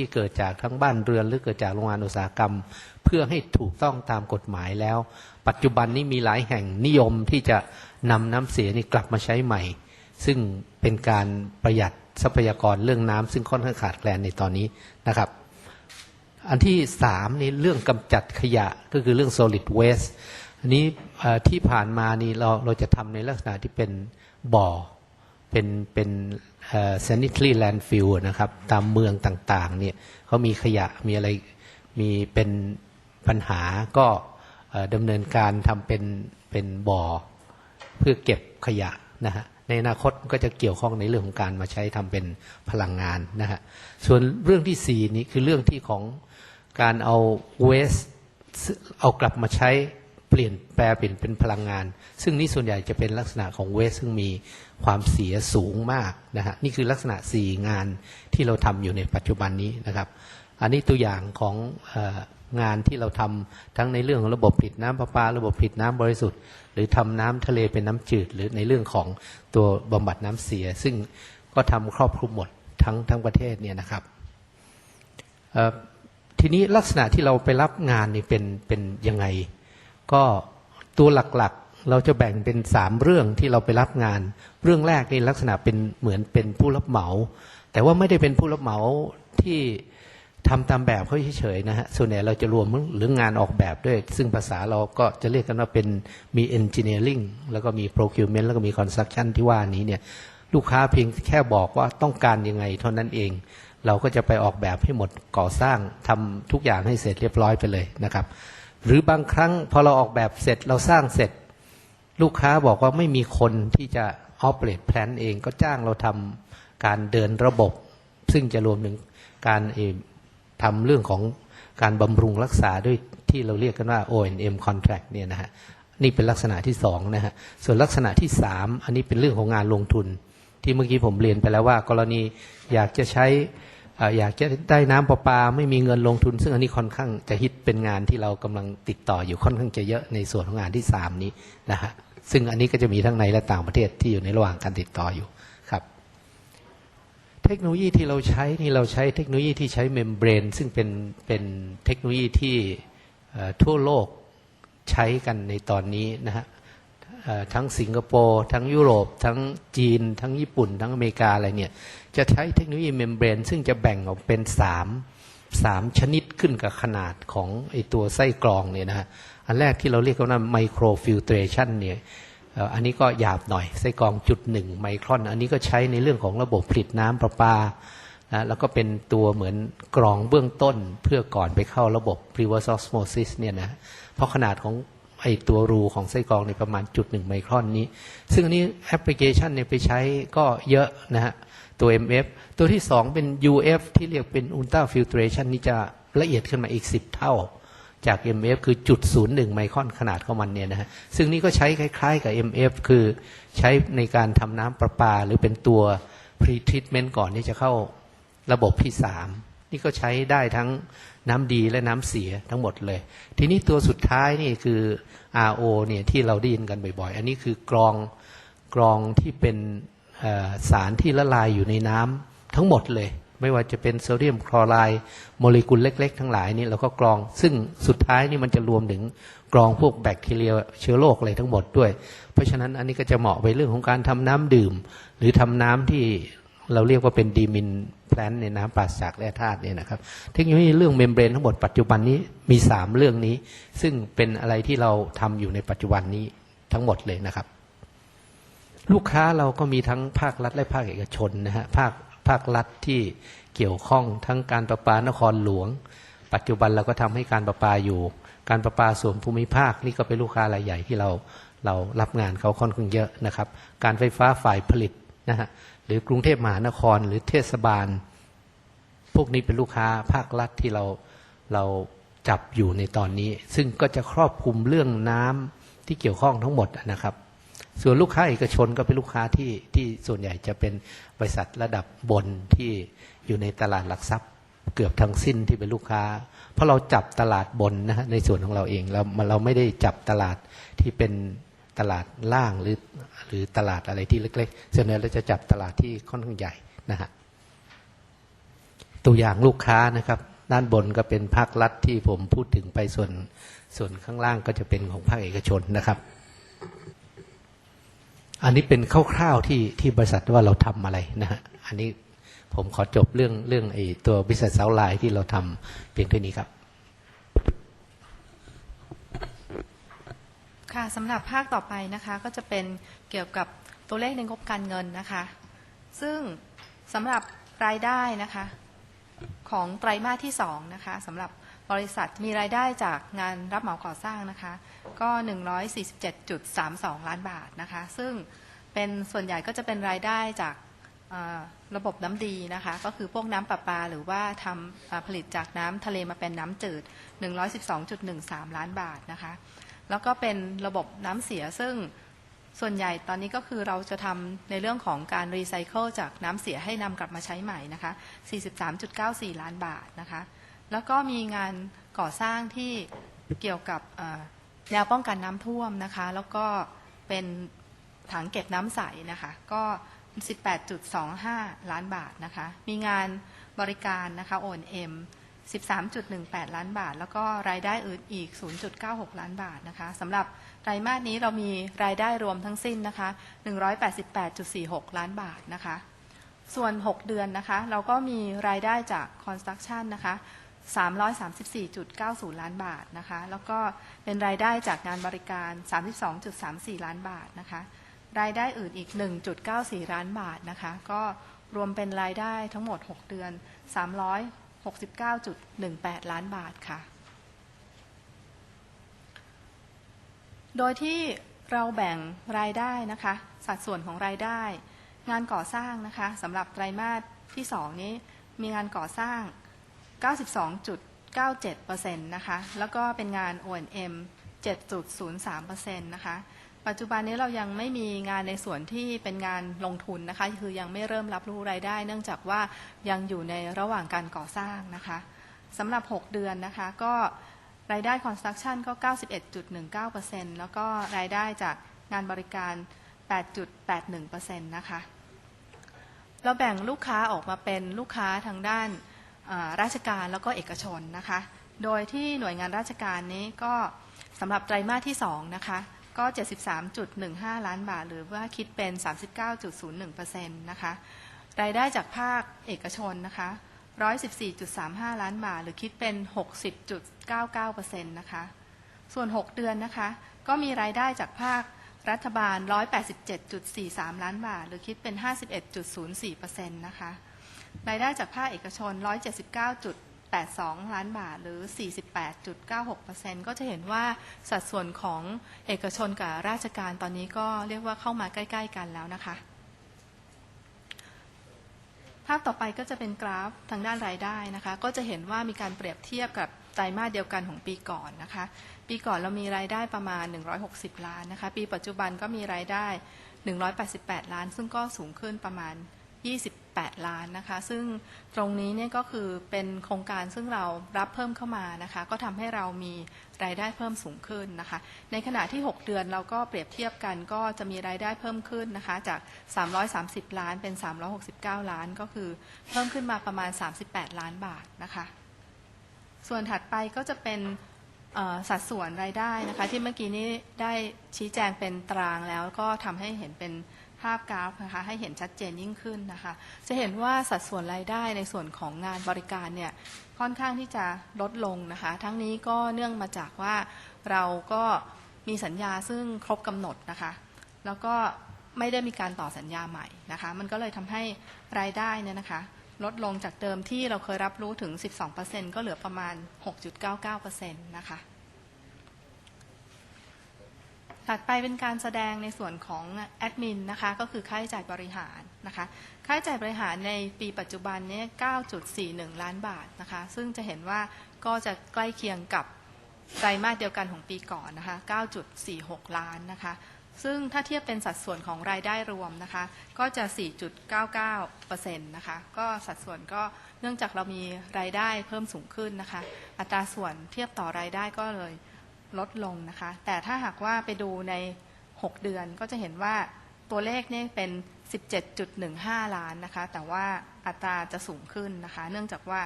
ที่เกิดจากทั้งบ้านเรือนหรือเกิดจากโรงงานอุตสาหกรรม เพื่อให้ถูกต้องตามกฎหมายแล้ว ปัจจุบันนี้มีหลายแห่งนิยมที่จะนำน้ำเสียนี่กลับมาใช้ใหม่ ซึ่งเป็นการประหยัดทรัพยากรเรื่องน้ำซึ่งค่อนข้างขาดแคลนในตอนนี้นะครับ อันที่สามนี่เรื่องกำจัดขยะก็คือเรื่อง solid waste อันนี้ที่ผ่านมานี่เราเราจะทำในลักษณะที่เป็นบ่อเป็นเป็น sanitary landfill นะครับ ตามเมืองต่างๆเนี่ยเขามีขยะมีอะไรมีเป็นปัญหาก็ดำเนินการทำเป็นเป็นบ่อเพื่อเก็บขยะนะฮะในอนาคตก็จะเกี่ยวข้องในเรื่องของการมาใช้ทำเป็นพลังงานนะฮะส่วนเรื่องที่สี่นี้คือเรื่องที่ของการเอา waste เอากลับมาใช้ ปลี่ยนแปลเปลี่ยนเป็นพลังงาน ซึ่งนี่ส่วนใหญ่จะเป็นลักษณะของ waste ซึ่งมีความเสียสูงมากนะฮะนี่คือลักษณะ 4 งานที่เราทำอยู่ในปัจจุบันนี้นะครับ อันนี้ตัวอย่างขององานที่เราทำทั้งในเรื่องของระบบผลิตน้ำประปา ระบบผลิตน้ำบริสุทธิ์ หรือทำน้ำทะเลเป็นน้ำจืด หรือในเรื่องของตัวบำบัดน้ำเสีย ซึ่งก็ทำครอบคลุมหมดทั้งทั้งประเทศเนี่ยนะครับทีนี้ลักษณะที่เราไปรับงานนี่เป็นเป็นยังไง ก็ตัวหลักๆ เราจะแบ่งเป็นสามเรื่องที่เราไปรับงาน เรื่องแรกนี่ลักษณะเป็นเหมือนเป็นผู้รับเหมา แต่ว่าไม่ได้เป็นผู้รับเหมาที่ทำตามแบบเขาเฉยๆนะฮะส่วนใหญ่เราจะรวมหรืองานออกแบบด้วย ซึ่งภาษาเราก็จะเรียกกันว่าเป็นมี engineering แล้วก็มี procurement แล้วก็มี construction ที่ว่านี้เนี่ยลูกค้าเพียงแค่บอกว่าต้องการยังไงเท่านั้นเอง เราก็จะไปออกแบบให้หมดก่อสร้างทำทุกอย่างให้เสร็จเรียบร้อยไปเลยนะครับ หรือบางครั้งพอเราออกแบบเสร็จเราสร้างเสร็จ ลูกค้าบอกว่าไม่มีคนที่จะ operate plan เองก็จ้างเราทำการเดินระบบ ซึ่งจะรวมถึงการทำเรื่องของการบำรุงรักษาด้วยที่เราเรียกกันว่า O&M contract เนี่ยนะฮะนี่เป็นลักษณะที่สองนะฮะส่วนลักษณะที่สามอันนี้เป็นเรื่องของงานลงทุน ที่เมื่อกี้ผมเรียนไปแล้วว่า กรณีอยากจะใช้ อยากจะได้น้ำประปาไม่มีเงินลงทุน ซึ่งอันนี้ค่อนข้างจะฮิตเป็นงานที่เรากำลังติดต่ออยู่ค่อนข้างจะเยอะในส่วนของงานที่สามนี้นะฮะซึ่งอันนี้ก็จะมีทั้งในและต่างประเทศที่อยู่ในระหว่างการติดต่ออยู่ครับ เทคโนโลยีที่เราใช้นี่เราใช้เทคโนโลยีที่ใช้เมมเบรนซึ่งเป็นเป็นเทคโนโลยีที่ทั่วโลกใช้กันในตอนนี้นะฮะ ทั้งสิงคโปร์ทั้งยุโรป ทั้งจีน ทั้งญี่ปุ่น ทั้งอเมริกาอะไรเนี่ย จะใช้เทคโนโลยีเมมเบรนซึ่งจะแบ่งออกเป็นสามสามชนิดขึ้นกับขนาดของไอตัวไส้กรองเนี่ยนะฮะอันแรกที่เราเรียกว่าไมโครฟิลเตรชันเนี่ยอันนี้ก็หยาบหน่อยไส้กรองจุดหนึ่งไมครอน อันนี้ก็ใช้ในเรื่องของระบบผลิตน้ำประปานะแล้วก็เป็นตัวเหมือนกรองเบื้องต้นเพื่อก่อนไปเข้าระบบ reverse osmosis เนี่ยนะเพราะขนาดของ ไอตัวรูของไส้กรองในประมาณจุดหนึ่งไมครอนนี้ ซึ่งอันนี้แอปพลิเคชันเนี่ยไปใช้ก็เยอะนะฮะ ตัว MF ตัวที่สองเป็น UF ที่เรียกเป็น ultra filtration นี่จะละเอียดขึ้นมาอีก 10 เท่าจาก MF คือจุดศูนย์หนึ่งไมครอนขนาดของมันเนี่ยนะฮะ ซึ่งนี่ก็ใช้คล้ายๆกับ MF คือใช้ในการทำน้ำประปา หรือเป็นตัว pre treatment ก่อนที่จะเข้าระบบที่สาม นี่ก็ใช้ได้ทั้งน้ำดีและน้ำเสียทั้งหมดเลย ทีนี้ตัวสุดท้ายนี่คือ RO เนี่ยที่เราได้ยินกันบ่อยๆ อันนี้คือกรองกรองที่เป็นสารที่ละลายอยู่ในน้ำทั้งหมดเลย ไม่ว่าจะเป็นโซเดียมคลอไรด์โมเลกุลเล็ก ๆ ทั้งหลายนี่เราก็กรอง ซึ่งสุดท้ายนี่มันจะรวมถึงกรองพวกแบคทีเรียเชื้อโรคอะไรทั้งหมดด้วย เพราะฉะนั้นอันนี้ก็จะเหมาะไปเรื่องของการทำน้ำดื่ม หรือทำน้ำที่ เราเรียกว่าเป็นดีมินแพลนในน้ำปราศจากแร่ธาตุเนี่ยนะครับ เทคโนโลยีเรื่องเมมเบรนทั้งหมดปัจจุบันนี้มีสามเรื่องนี้ ซึ่งเป็นอะไรที่เราทำอยู่ในปัจจุบันนี้ทั้งหมดเลยนะครับ ลูกค้าเราก็มีทั้งภาครัฐและภาคเอกชนนะฮะภาคภาครัฐที่เกี่ยวข้องทั้งการประปานครหลวง ปัจจุบันเราก็ทำให้การประปาอยู่ การประปาส่วนภูมิภาคนี่ก็เป็นลูกค้ารายใหญ่ที่เราเรารับงานเขาค่อนข้างเยอะนะครับ การไฟฟ้าฝ่ายผลิต นะฮะหรือกรุงเทพมหานครหรือเทศบาล พวกนี้เป็นลูกค้าภาครัฐที่เราเราจับอยู่ในตอนนี้ ซึ่งก็จะครอบคลุมเรื่องน้ำที่เกี่ยวข้องทั้งหมดนะครับ ส่วนลูกค้าเอกชนก็เป็นลูกค้าที่ที่ส่วนใหญ่จะเป็นบริษัทระดับบนที่อยู่ในตลาดหลักทรัพย์ เกือบทั้งสิ้นที่เป็นลูกค้า เพราะเราจับตลาดบนนะฮะในส่วนของเราเองเราเราไม่ได้จับตลาดที่เป็น ตลาดล่างหรือหรือตลาดอะไรที่เล็กๆส่วนใหญ่เราจะจับตลาดที่ค่อนข้างใหญ่นะฮะตัวอย่างลูกค้านะครับ ด้านบนก็เป็นภาครัฐที่ผมพูดถึงไปส่วนส่วนข้างล่างก็จะเป็นของภาคเอกชนนะครับ อันนี้เป็นคร่าวๆที่ที่บริษัทว่าเราทำอะไรนะฮะอันนี้ผมขอจบเรื่องเรื่องไอ้ตัวบิสเซสเซลไลน์ที่เราทำเพียงเท่านี้ครับ ค่ะสำหรับภาคต่อไปนะคะก็จะเป็นเกี่ยวกับตัวเลขในงบการเงินนะคะ ซึ่งสำหรับรายได้นะคะของไตรมาสที่2นะคะสำหรับบริษัทมีรายได้จากงานรับเหมาก่อสร้างนะคะ ก็ 147.32 ล้านบาทนะคะ ซึ่งเป็นส่วนใหญ่ก็จะเป็นรายได้จากระบบน้ำดีนะคะ ก็คือพวกน้ำประปาหรือว่าทำผลิตจากน้ำทะเลมาเป็นน้ำจืด 112.13 ล้านบาทนะคะ แล้วก็เป็นระบบน้ำเสียซึ่งส่วนใหญ่ตอนนี้ก็คือเราจะทำในเรื่องของการรีไซเคิลจากน้ำเสียให้นำกลับมาใช้ใหม่นะคะ 43.94 ล้านบาทนะคะ แล้วก็มีงานก่อสร้างที่เกี่ยวกับแนวป้องกันน้ำท่วมนะคะ แล้วก็เป็นถังเก็บน้ำใสนะคะ ก็ 18.25 ล้านบาทนะคะ มีงานบริการนะคะ O&M 13.18 ล้านบาท แล้วก็รายได้อื่นอีก 0.96 ล้านบาทนะคะสำหรับไตรมาสนี้เรามีรายได้รวมทั้งสิ้นนะคะ 188.46 ล้านบาทนะคะ ส่วน 6 เดือนนะคะ เราก็มีรายได้จาก Construction นะคะ 334.90 ล้านบาทนะคะ แล้วก็เป็นรายได้จากงานบริการ 32.34 ล้านบาทนะคะ รายได้อื่นอีก 1.94 ล้านบาทนะคะ ก็รวมเป็นรายได้ทั้งหมด 6 เดือน 69.18 ล้านบาทค่ะ โดยที่เราแบ่งรายได้นะคะ สัดส่วนของรายได้ งานก่อสร้างนะคะสำหรับไตรมาสที่ 2 นี้มีงานก่อสร้าง 92.97%นะคะ แล้วก็เป็นงาน O&M 7.03%นะคะ ปัจจุบันนี้เรายังไม่มีงานในส่วนที่เป็นงานลงทุนนะคะ คือยังไม่เริ่มรับรู้รายได้ เนื่องจากว่ายังอยู่ในระหว่างการก่อสร้างนะคะสำหรับ 6 เดือนนะคะ ก็รายได้ construction ก็ 91.19%แล้วก็รายได้จากงานบริการ 8.81%นะคะ เราแบ่งลูกค้าออกมาเป็นลูกค้าทางด้านราชการแล้วก็เอกชนนะคะ โดยที่หน่วยงานราชการนี้ก็สำหรับไตรมาสที่2นะคะ ก็ 73.15 ล้านบาท หรือว่าคิดเป็น 39.01%นะคะ รายได้จากภาคเอกชนนะคะ 114.35 ล้านบาท หรือคิดเป็น 60.99%นะคะ ส่วน 6 เดือนนะคะ ก็มีรายได้จากภาครัฐบาล 187.43 ล้านบาท หรือคิดเป็น 51.04%นะคะ รายได้จากภาคเอกชน 82 ล้านบาทหรือ 48.96%ก็จะเห็นว่าสัดส่วนของเอกชนกับราชการตอนนี้ก็เรียกว่าเข้ามาใกล้ ๆ กันแล้วนะคะ ภาพต่อไปก็จะเป็นกราฟทางด้านรายได้นะคะ ก็จะเห็นว่ามีการเปรียบเทียบกับไตรมาสเดียวกันของปีก่อนนะคะ ปีก่อนเรามีรายได้ประมาณ 160 ล้านนะคะ ปีปัจจุบันก็มีรายได้ 188 ล้าน ซึ่งก็สูงขึ้นประมาณ 28 ล้านนะคะ ซึ่งตรงนี้เนี่ยก็คือเป็นโครงการซึ่งเรารับเพิ่มเข้ามานะคะ ก็ทำให้เรามีรายได้เพิ่มสูงขึ้นนะคะ ในขณะที่ 6 เดือนเราก็เปรียบเทียบกันก็จะมีรายได้เพิ่มขึ้นนะคะ จาก 330 ล้านเป็น 369 ล้านก็คือ เพิ่มขึ้นมาประมาณ 38 ล้านบาทนะคะ ส่วนถัดไปก็จะเป็นสัดส่วนรายได้นะคะ ที่เมื่อกี้นี้ได้ชี้แจงเป็นตารางแล้วก็ทำให้เห็นเป็นาพกราฟนะคะให้เห็นชัดเจนยิ่งขึ้นนะคะ จะเห็นว่าสัดส่วนรายได้ในส่วนของงานบริการเนี่ยค่อนข้างที่จะลดลงนะคะ ทั้งนี้ก็เนื่องมาจากว่าเราก็มีสัญญาซึ่งครบกำหนดนะคะ แล้วก็ไม่ได้มีการต่อสัญญาใหม่นะคะ มันก็เลยทำให้รายได้เนี่ยนะคะ ลดลงจากเดิมที่เราเคยรับรู้ถึง 12%ก็เหลือประมาณ 6.99%นะคะ ถัดไปเป็นการแสดงในส่วนของแอดมินนะคะก็คือค่าใช้จ่ายบริหารนะคะค่าใช้จ่ายบริหารในปีปัจจุบันเนี่ย9.41 ล้านบาทนะคะซึ่งจะเห็นว่าก็จะใกล้เคียงกับไตรมาสเดียวกันของปีก่อนนะคะ 9.46 ล้านนะคะ ซึ่งถ้าเทียบเป็นสัดส่วนของรายได้รวมนะคะ ก็จะ 4.99%นะคะ ก็สัดส่วนก็เนื่องจากเรามีรายได้เพิ่มสูงขึ้นนะคะ อัตราส่วนเทียบต่อรายได้ก็เลย ลดลงนะคะ แต่ถ้าหากว่าไปดูใน 6 เดือนก็จะเห็นว่าตัวเลขเนี่ยเป็น 17.15 ล้านนะคะ แต่ว่าอัตราจะสูงขึ้นนะคะ เนื่องจากว่า